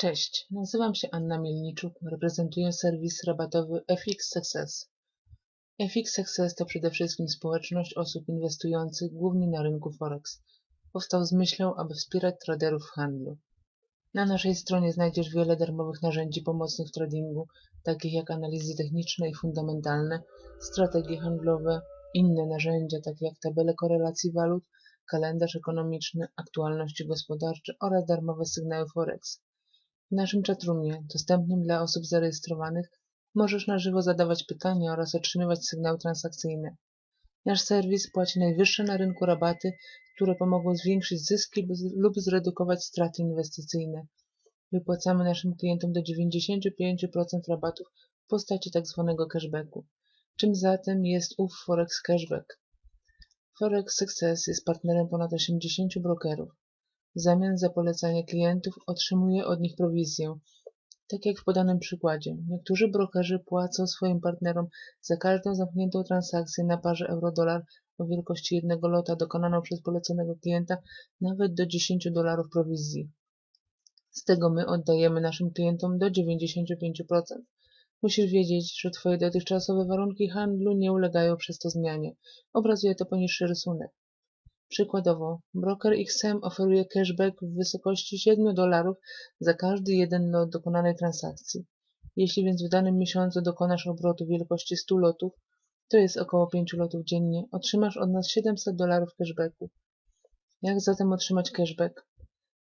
Cześć, nazywam się Anna Mielniczuk, reprezentuję serwis rabatowy FX Success. FX Success to przede wszystkim społeczność osób inwestujących głównie na rynku Forex. Powstał z myślą, aby wspierać traderów w handlu. Na naszej stronie znajdziesz wiele darmowych narzędzi pomocnych w tradingu, takich jak analizy techniczne i fundamentalne, strategie handlowe, inne narzędzia takie jak tabele korelacji walut, kalendarz ekonomiczny, aktualności gospodarcze oraz darmowe sygnały Forex. W naszym chatroomie, dostępnym dla osób zarejestrowanych, możesz na żywo zadawać pytania oraz otrzymywać sygnały transakcyjne. Nasz serwis płaci najwyższe na rynku rabaty, które pomogą zwiększyć zyski lub zredukować straty inwestycyjne. Wypłacamy naszym klientom do 95% rabatów w postaci tzw. Tak cashbacku. Czym zatem jest ów Forex Cashback? Forex Success jest partnerem ponad 80 brokerów. W zamian za polecanie klientów otrzymuje od nich prowizję. Tak jak w podanym przykładzie, niektórzy brokerzy płacą swoim partnerom za każdą zamkniętą transakcję na parze euro-dolar o wielkości jednego lota dokonaną przez poleconego klienta nawet do 10 dolarów prowizji. Z tego my oddajemy naszym klientom do 95%. Musisz wiedzieć, że Twoje dotychczasowe warunki handlu nie ulegają przez to zmianie. Obrazuje to poniższy rysunek. Przykładowo, broker XM oferuje cashback w wysokości 7 dolarów za każdy jeden lot dokonanej transakcji. Jeśli więc w danym miesiącu dokonasz obrotu wielkości 100 lotów, to jest około 5 lotów dziennie, otrzymasz od nas 700 dolarów cashbacku. Jak zatem otrzymać cashback?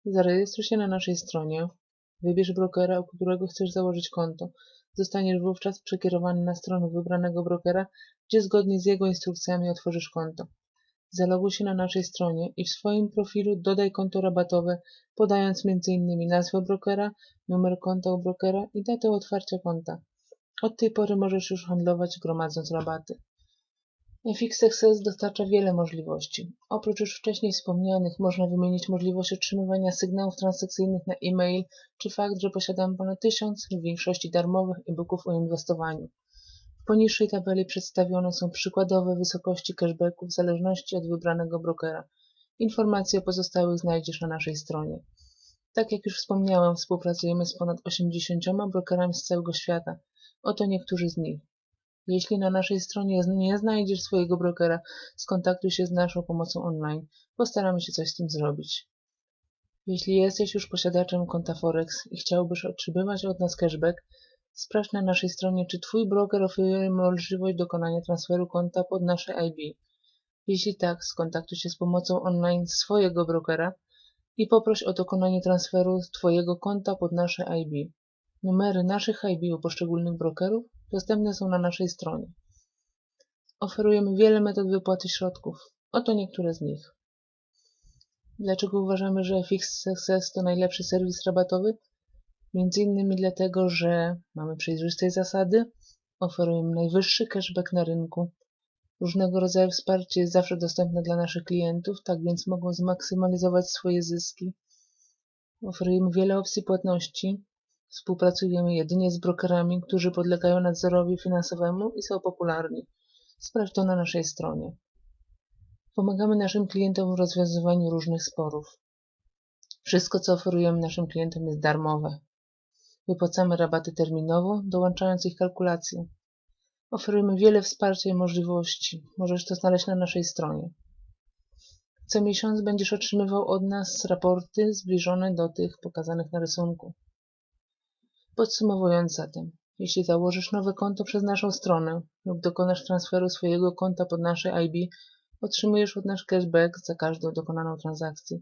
Zarejestruj się na naszej stronie, wybierz brokera, u którego chcesz założyć konto. Zostaniesz wówczas przekierowany na stronę wybranego brokera, gdzie zgodnie z jego instrukcjami otworzysz konto. Zaloguj się na naszej stronie i w swoim profilu dodaj konto rabatowe, podając m.in. nazwę brokera, numer konta u brokera i datę otwarcia konta. Od tej pory możesz już handlować gromadząc rabaty. FX Success dostarcza wiele możliwości. Oprócz już wcześniej wspomnianych można wymienić możliwość otrzymywania sygnałów transakcyjnych na e-mail, czy fakt, że posiadam ponad tysiąc w większości darmowych e-booków o inwestowaniu. Poniższej tabeli przedstawione są przykładowe wysokości cashbacku w zależności od wybranego brokera. Informacje o pozostałych znajdziesz na naszej stronie. Tak jak już wspomniałam, współpracujemy z ponad 80 brokerami z całego świata. Oto niektórzy z nich. Jeśli na naszej stronie nie znajdziesz swojego brokera, skontaktuj się z naszą pomocą online. Postaramy się coś z tym zrobić. Jeśli jesteś już posiadaczem konta Forex i chciałbyś otrzymywać od nas cashback, Sprawdź na naszej stronie, czy Twój broker oferuje możliwość dokonania transferu konta pod nasze IB. Jeśli tak, skontaktuj się z pomocą online swojego brokera i poproś o dokonanie transferu z Twojego konta pod nasze IB. Numery naszych IB u poszczególnych brokerów dostępne są na naszej stronie. Oferujemy wiele metod wypłaty środków. Oto niektóre z nich. Dlaczego uważamy, że FX Success to najlepszy serwis rabatowy? Między innymi dlatego, że mamy przejrzyste zasady, oferujemy najwyższy cashback na rynku. Różnego rodzaju wsparcie jest zawsze dostępne dla naszych klientów, tak więc mogą zmaksymalizować swoje zyski. Oferujemy wiele opcji płatności. Współpracujemy jedynie z brokerami, którzy podlegają nadzorowi finansowemu i są popularni. Sprawdź to na naszej stronie. Pomagamy naszym klientom w rozwiązywaniu różnych sporów. Wszystko, co oferujemy naszym klientom jest darmowe. Wypłacamy rabaty terminowo, dołączając ich kalkulację. Oferujemy wiele wsparcia i możliwości. Możesz to znaleźć na naszej stronie. Co miesiąc będziesz otrzymywał od nas raporty zbliżone do tych pokazanych na rysunku. Podsumowując zatem, jeśli założysz nowe konto przez naszą stronę lub dokonasz transferu swojego konta pod nasze IB, otrzymujesz od nas cashback za każdą dokonaną transakcję.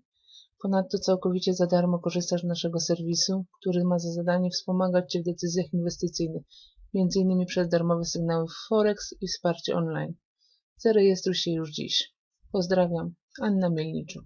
Ponadto całkowicie za darmo korzystasz z naszego serwisu, który ma za zadanie wspomagać Cię w decyzjach inwestycyjnych, m.in. przez darmowe sygnały Forex i wsparcie online. Zarejestruj się już dziś. Pozdrawiam, Anna Mielniczu.